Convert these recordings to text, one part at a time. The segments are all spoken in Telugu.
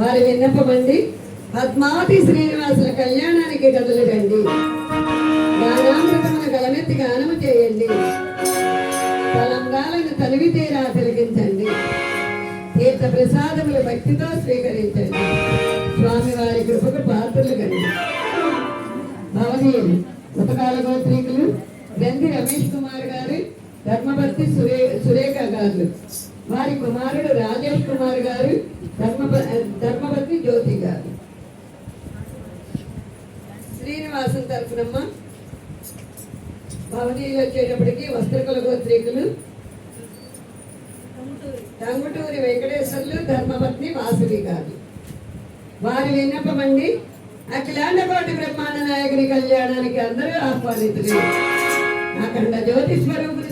వారి విన్నపమండి. పద్మావతి శ్రీనివాసుల కళ్యాణానికి కదలకండి. రండి గలమెత్తి గానము చేయండి. తలంగాలను తనివి తీరా తిలకించండి తీర్థ ప్రసాదములు భక్తితో స్వీకరించండి. స్వామివారి కృపకు పాత్రలు కండి. భవనీయులు ఉపకాల గోత్రీకులు గంధి రమేష్ కుమార్ గారు ధర్మపతి సురే సురేఖ గారు. వారి కుమారుడు రాజేష్ కుమార్ గారు ధర్మ ధర్మపతి జ్యోతి గారు. శ్రీనివాసం తరఫునమ్మ భవనీయులు వచ్చేటప్పటికి వస్త్రకుల కులగోత్రీకులు. టంగుటూరి వెంకటేశ్వర్లు ధర్మపత్ని వాసువి గారు. వారి విన్నపమండి అఖిలాండకోటి బ్రహ్మాండ నాయకుని కళ్యాణానికి అందరూ ఆహ్వానితులు. అఖండ జ్యోతి స్వరూపుని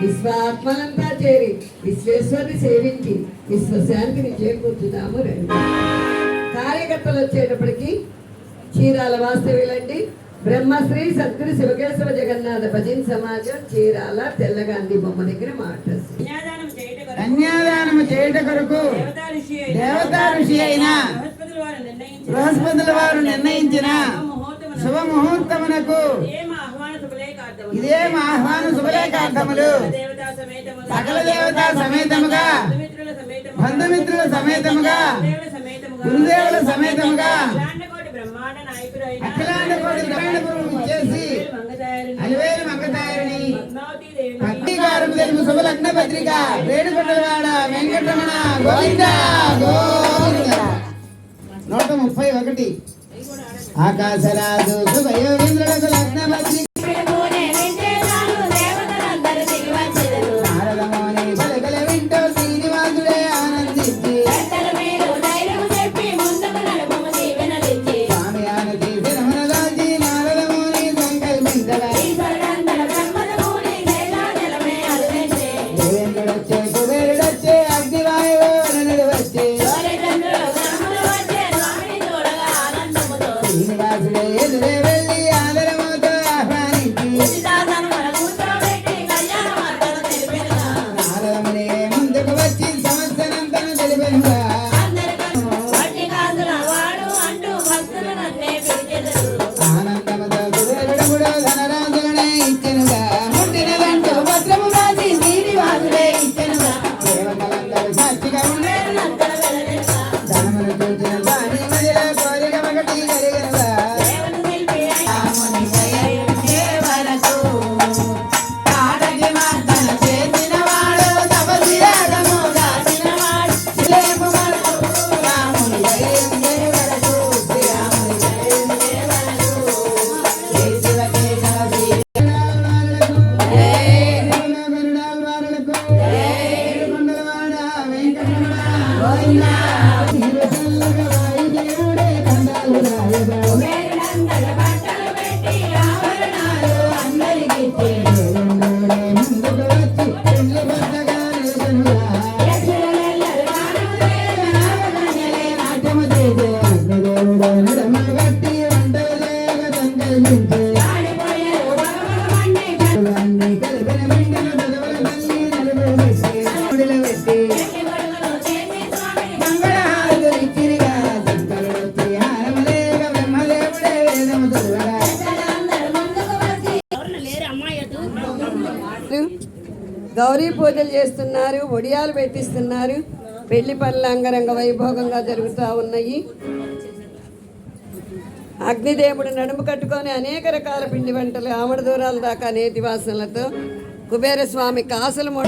విశ్వాత్మలంతా చేరి విశ్వేశ్వరుని సేవించి విశ్వశాంతిని చేకూర్చుదాము రండి. కార్యకర్తలు వచ్చేటప్పటికి చీరాల వాస్తవ్యులండి. బ్రహ్మశ్రీ సద్గురు శివకేశవ జగన్నాథ భజన్ సమాజం చీరాల తెల్లగాంధీ బొమ్మ దగ్గర కొరకు కన్యాదానము చేయుట కొరకు దేవతా ఋషి అయిన బృహస్పతుల వారు నిర్ణయించిన బృహస్పతుల వారు నిర్ణయించిన ముహూర్తమున శుభ ముహూర్తమునకు ఇదే మా ఆహ్వాన శుభలేఖార్థములు. సకల దేవత సమేతముగా బంధుమిత్రుల సమేతముగా గురుదేవుల సమేతముగా గురుదేవుల సమేతముగా బ్రహ్మాండ చేసి అలివేలు మంగతాయని తెలుగు పత్రిక వేడుకొండలవాడ వెంకటరమణ గోవింద గోవింద. నూట ముప్పై ఒకటి. ఆకాశరాజు శుభయోగేంద్రులకు లగ్న పత్రిక. గౌరీ పూజలు చేస్తున్నారు ఒడియాలు పెట్టిస్తున్నారు. పెళ్ళి పనులు అంగరంగ వైభోగంగా జరుగుతూ ఉన్నాయి. అగ్నిదేవుడు నడుము కట్టుకొని అనేక రకాల పిండి వంటలు ఆమడ దూరాల దాకా నేతి వాసనలతో కుబేర స్వామి కాసులు మొ